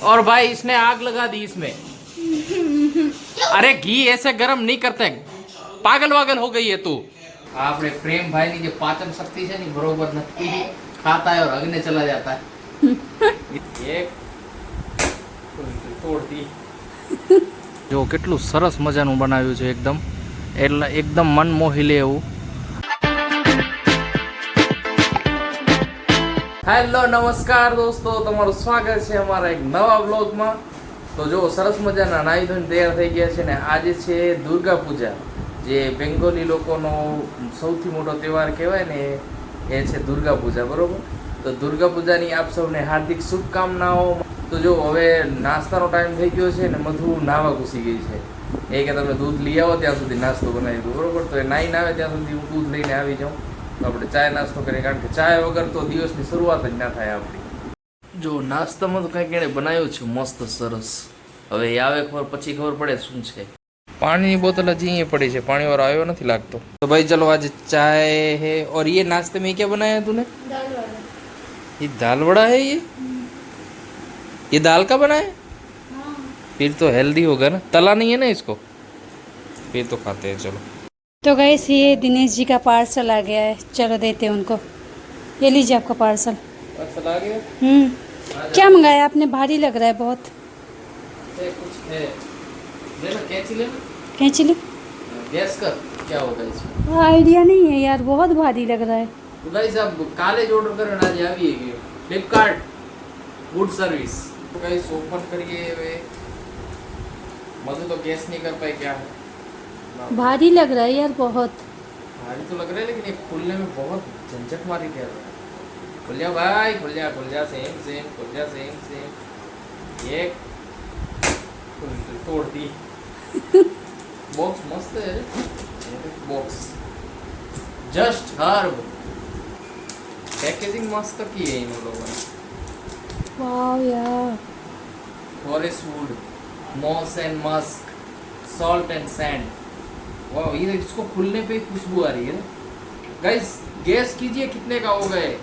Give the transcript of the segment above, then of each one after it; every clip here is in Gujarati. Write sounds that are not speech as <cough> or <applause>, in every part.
और भाई इसने आग लगा दी इसमें अरे घी ऐसे गरम नहीं करते पागल वागल हो गई है तू આપણે પ્રેમ ભાઈ ની જે પાચન શક્તિ છે ને બરોબર નથી ખાતા है और अग्नि चला जाता है એક તોડતી જો કેટલું સરસ મજાનું બનાવ્યું છે એકદમ એટલે એકદમ મન મોહી લે એવું હેલો, નમસ્કાર દોસ્તો, તમારું સ્વાગત છે અમારા એક નવા બ્લોગમાં તો જો સરસ મજાના નાહી ધોઈને તૈયાર થઈ ગયા છે ને આજે છે દુર્ગા પૂજા. જે બેંગોલી લોકોનો સૌથી મોટો તહેવાર કહેવાય ને, એ છે દુર્ગા પૂજા, બરોબર? તો દુર્ગા પૂજાની આપ સૌને હાર્દિક શુભકામનાઓ. તો જો હવે નાસ્તાનો ટાઈમ થઈ ગયો છે ને મધુ નાવા ઘૂસી ગઈ છે. એ કે તમે દૂધ લઈ આવો ત્યાં સુધી નાસ્તો બનાવી દો, બરોબર? તો એ નાઈને આવે ત્યાં સુધી હું દૂધ લઈને આવી જાઉં. તો આપણે ચાય નાસ્તો કરીએ કારણ કે ચાય વગર તો દિવસની શરૂઆત જ ના થાય આપણી. જો નાસ્તામાં તો કંઈક એણે બનાવ્યું છે મસ્ત સરસ. હવે એ આવે ખબર પછી ખબર પડે શું છે. પાણીની બોતલ હજી અહીંયા પડી છે પાણી વાળો આવ્યો નથી લાગતો. તો ભાઈ ચલો આજે ચાય હે ઓર એ નાસ્તે મેં ક્યાં બનાયા તું ને? એ દાલવડા હે એ એ દાલ કા का बना તો હેલ્ધી तो हेल्दी होगा ना तला नहीं है ना इसको फिर तो खाते तो गए ये दिनेश जी का पार्सल आ गया है। चलो देते हैं उनको। ये लीजिए आपका पार्सल पार्सल आ गया? हम्म। क्या मंगाया आपने? भारी लग रहा है बहुत। कुछ है। कैंची ले गैस का क्या होगा इसमें? आइडिया नहीं है यार बहुत भारी लग रहा है। तो गाइस आप कॉलेज ऑर्डर करो ना जी अभी फ्लिपकार्ट गुड सर्विस तो गाइस ओपन करिए वे मज़े तो गैस नहीं कर पाए क्या है। भारी लग रहा है यार बहुत। भारी तो लग रहा है लेकिन ये खुलने में बहुत झंझट मारी क्या रहा है? खुल जा भाई खुल जा खुल जा सेम सेम खुल जा सेम सेम ये तोड़ दी। <laughs> बॉक्स मस्त है। बॉक्स जस्ट हर्ब पैकेजिंग मस्त की है इन लोगों ने। वाह यार। Forest wood moss and musk salt and sand वाह ये देख, इसको खुलने पे खुशबू आ रही है गाइस गैस कीजिए कितने का हो गए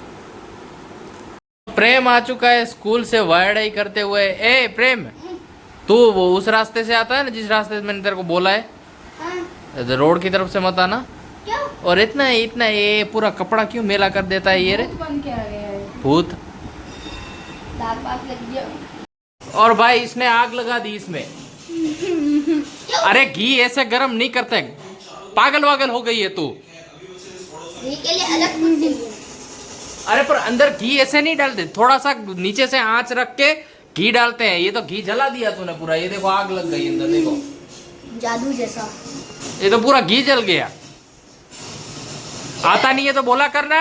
प्रेम आ चुका है स्कूल से वायरडाई करते हुए। ए प्रेम तू वो उस रास्ते से आता है ना जिस रास्ते से मैंने तेरे को बोला है? हाँ। रोड की तरफ़ से मत आना। और इतना इतना ये पूरा कपड़ा क्यों मेला कर देता है ये रे? है। भूत। और भाई इसने आग लगा दी इसमें। <laughs> अरे घी ऐसे गरम नहीं करते। पागल वागल हो गई है तू। के लिए अलग अरे पर अंदर घी ऐसे नहीं डालते थोड़ा सा नीचे से आँच रख के घी डालते हैं। ये तो घी जला दिया तूने पूरा ये देखो आग लग गई अंदर देखो। जादू जैसा। ये तो पूरा घी जल गया। आता नहीं है तो बोला करना।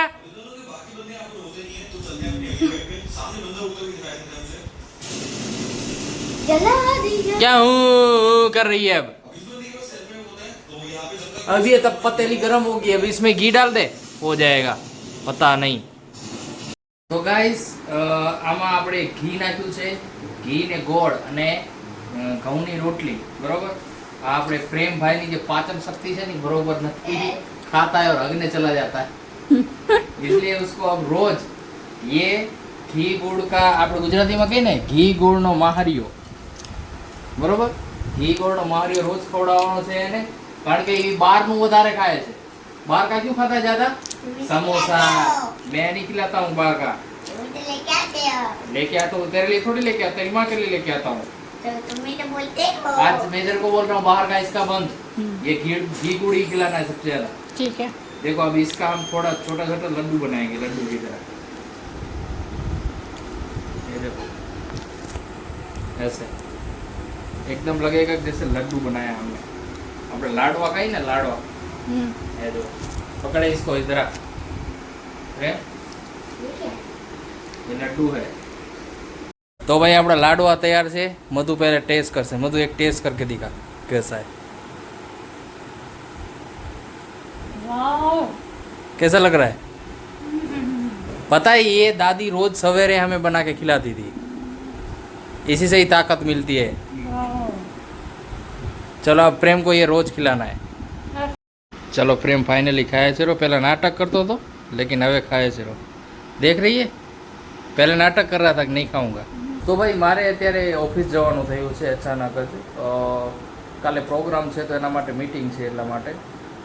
क्या हूँ कर रही है अब अब ये तब पतेली गर्म होगी अब इसमें घी डाल दे हो जाएगा पता નહીં તો ગાઈસ આમાં આપણે ઘી નાખ્યું છે ઘી ને ગોળ અને અ, ઘઉંની રોટલી બરોબર આ આપણે પ્રેમભાઈની જે પાચન શક્તિ છે ને બરોબર નથી खाता है और अग्नि चला जाता है इसलिए उसको अब रोज ये ઘી ગુડ કા આપણે ગુજરાતીમાં કહીએ ને ઘી ગુળનો માહરિયો બરોબર? ઘી કોરડો મારી રોજ ખવડાવવાનો છે એને. કારણ કે એ બહારનું વધારે ખાય છે. બહાર કા ક્યું ખાતા જાતા? સમોસા. મેં નહીં હું બહાર કા. लेके आता हूँ तेरे लिए थोड़ी लेके आता इमा के लिए लेके आता हूँ तो आज मेजर को बोल रहा हूँ बाहर का इसका बंद ये घी घी गुड़ी खिलाना है सबसे ज़्यादा ठीक है देखो अभी इसका हम थोड़ा छोटा छोटा लड्डू बनाएँगे लड्डू की तरह ये देखो ऐसे એકદम लगेगा जैसे लड्डू बनाया हमने આપણે લાડવા કહીએ ને લાડવા એ જો પકડે इसको इधर રે ये लड्डू है તો ભાઈ આપણા લાડવા તૈયાર છે મધુ પહેલા ટેસ્ટ કરશે મધુ એક ટેસ્ટ કરકે દીકા કેસા है कैसा लग रहा है पता है ये दादी रोज सवेरे हमें बना के खिलाती थी इसी से ही ताकत मिलती है ચલો પ્રેમ કોઈ को ये रोज खिलाना है चलो प्रेम છે રો. પહેલાં નાટક કરતો હતો, લેકિન હવે ખાય છે રો. દેખ રહીએ? પહેલાં નાટક કર રહ્યા હતા કે નહીં ખાઉંગા? તો ભાઈ, મારે અત્યારે ઓફિસ જવાનું થયું છે અચાનક જ. કાલે પ્રોગ્રામ છે તો એના માટે મિટિંગ છે એટલા માટે.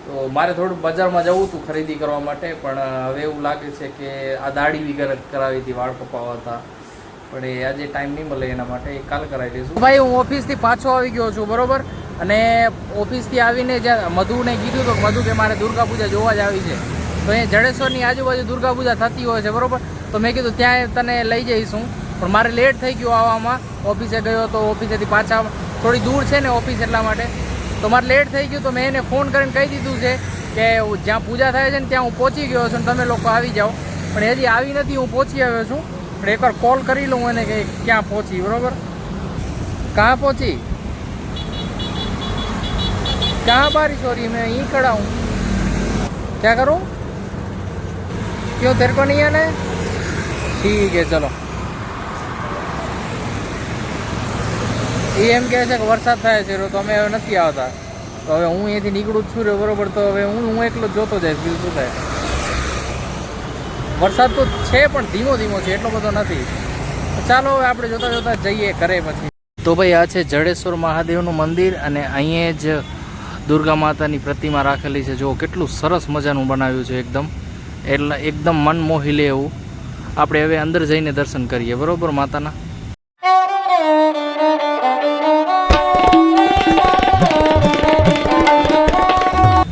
તો મારે થોડું બજારમાં જવું હતું ખરીદી કરવા માટે, પણ હવે એવું લાગે છે કે આ દાઢી વિગર કરાવી હતી વાળ કપાવા હતા. પણ એ આજે ટાઈમ નહીં મળે એના માટે, એ કાલ કરાવી દઈશું ભાઈ, હું ઓફિસથી પાછો આવી ગયો છું, બરોબર? અને ઓફિસથી આવીને જ્યાં મધુને કીધું તો મધુ કે મારે દુર્ગા પૂજા જોવા જ આવી છે. તો અહીંયા જડેશ્વરની આજુબાજુ દુર્ગા પૂજા થતી હોય છે, બરાબર? તો મેં કીધું ત્યાં તને લઈ જઈશું. પણ મારે લેટ થઈ ગયું આવવામાં. ઓફિસે ગયો તો ઓફિસેથી પાછા થોડી દૂર છે ને ઓફિસ એટલા માટે. તો મારે લેટ થઈ ગયું તો મેં એને ફોન કરીને કહી દીધું છે કે જ્યાં પૂજા થાય છે ને ત્યાં હું પહોંચી ગયો છું તમે લોકો આવી જાઓ. પણ હજી આવી નથી, હું પહોંચી આવ્યો છું. પણ એકવાર કોલ કરી લઉં એને કે ક્યાં પહોંચી? બરાબર? ક્યાં પહોંચી? कहाँ बारिश हो रही है मैं यहीं खड़ा हूँ क्या करूँ क्यों तेरे को नहीं आना है ठीक है चलो એ એમ કહે છે કે વરસાદ થાય છે તો અમે હવે નથી આવતા તો હવે હું અહીંયાથી નીકળું જ છું રે બરોબર તો હવે હું હું એકલો જ જોતો જઈશ બીજું શું થાય વરસાદ તો છે પણ ધીમો ધીમો છે એટલો બધો નથી તો ચાલો હવે આપણે જોતા જોતા જઈએ ઘરે પછી તો ભાઈ આ છે જડેશ્વર મહાદેવનું મંદિર અને અહીંયા જ દુર્ગા માતાની પ્રતિમા રાખેલી છે. જો કેટલું સરસ મજાનું બનાવ્યું છે એકદમ. એટલે એકદમ મન મોહી લે એવું. આપણે હવે અંદર જઈને દર્શન કરીએ. બરોબર, માતાના?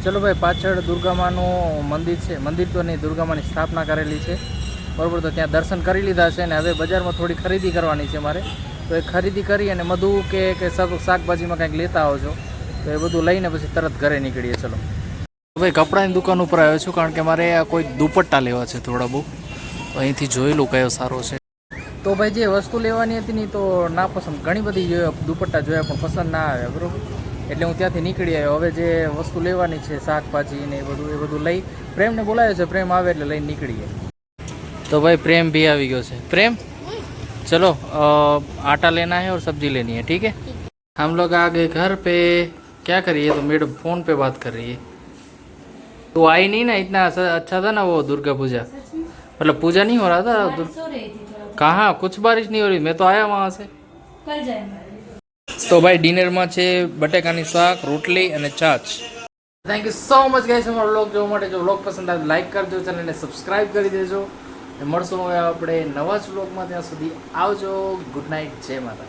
ચલો ભાઈ, પાછળ દુર્ગામાનું મંદિર છે. મંદિર તો નહીં, દુર્ગામાની સ્થાપના કરેલી છે. બરોબર, તો ત્યાં દર્શન કરી લીધા છે અને હવે બજારમાં થોડી ખરીદી કરવાની છે મારે. તો એ ખરીદી કરી અને મધુ કે કે શાકભાજીમાં કંઈક લેતા આવજો. તો એ બધું લઈને પછી તરત ઘરે નીકળીએ ચલો. ભાઈ કપડાની દુકાન ઉપર આવ્યો છું કારણ કે મારે કોઈ દુપટ્ટા લેવા છે થોડા બહુ. અહીંથી જોઈ લઉં કયો સારો છે. તો ભાઈ જે વસ્તુ લેવાની હતી ને તો ના પસંદ ઘણી બધી દુપટ્ટા જોયા પણ પસંદ ના આવે બરાબર? એટલે હું ત્યાંથી નીકળી આવ્યો. હવે જે વસ્તુ લેવાની છે શાકભાજી ને એ બધું એ બધું લઈ પ્રેમને બોલાયો છે પ્રેમ આવે એટલે લઈને નીકળીએ. તો ભાઈ પ્રેમ બી આવી ગયો છે. પ્રેમ? ચલો આટા લેના હે ઓર સબ્જી લેની હે ઠીક હે હમ લોગ આ ઘર પે घर पे क्या करिए तो मैडम फोन पे बात कर रही है तो आई नहीं ना इतना अच्छा अच्छा था ना वो दुर्गा पूजा मतलब पूजा नहीं हो रहा था दुर- सो रही थी थोड़ा कहाँ कुछ बारिश नहीं हो रही मैं तो आया वहाँ से कल जाएंगे તો ભાઈ ડિનરમાં છે બટેકાની શાક રોટલી અને છાછ thank you so much guys અમારો વ્લોગ જોવા માટે જો વ્લોગ પસંદ આવે લાઈક કરજો ચેનલને સબસ્ક્રાઇબ કરી દેજો અને મળશું હવે આપણે નવા જ વ્લોગમાં ત્યાં સુધી આવજો ગુડ નાઇટ જય માતા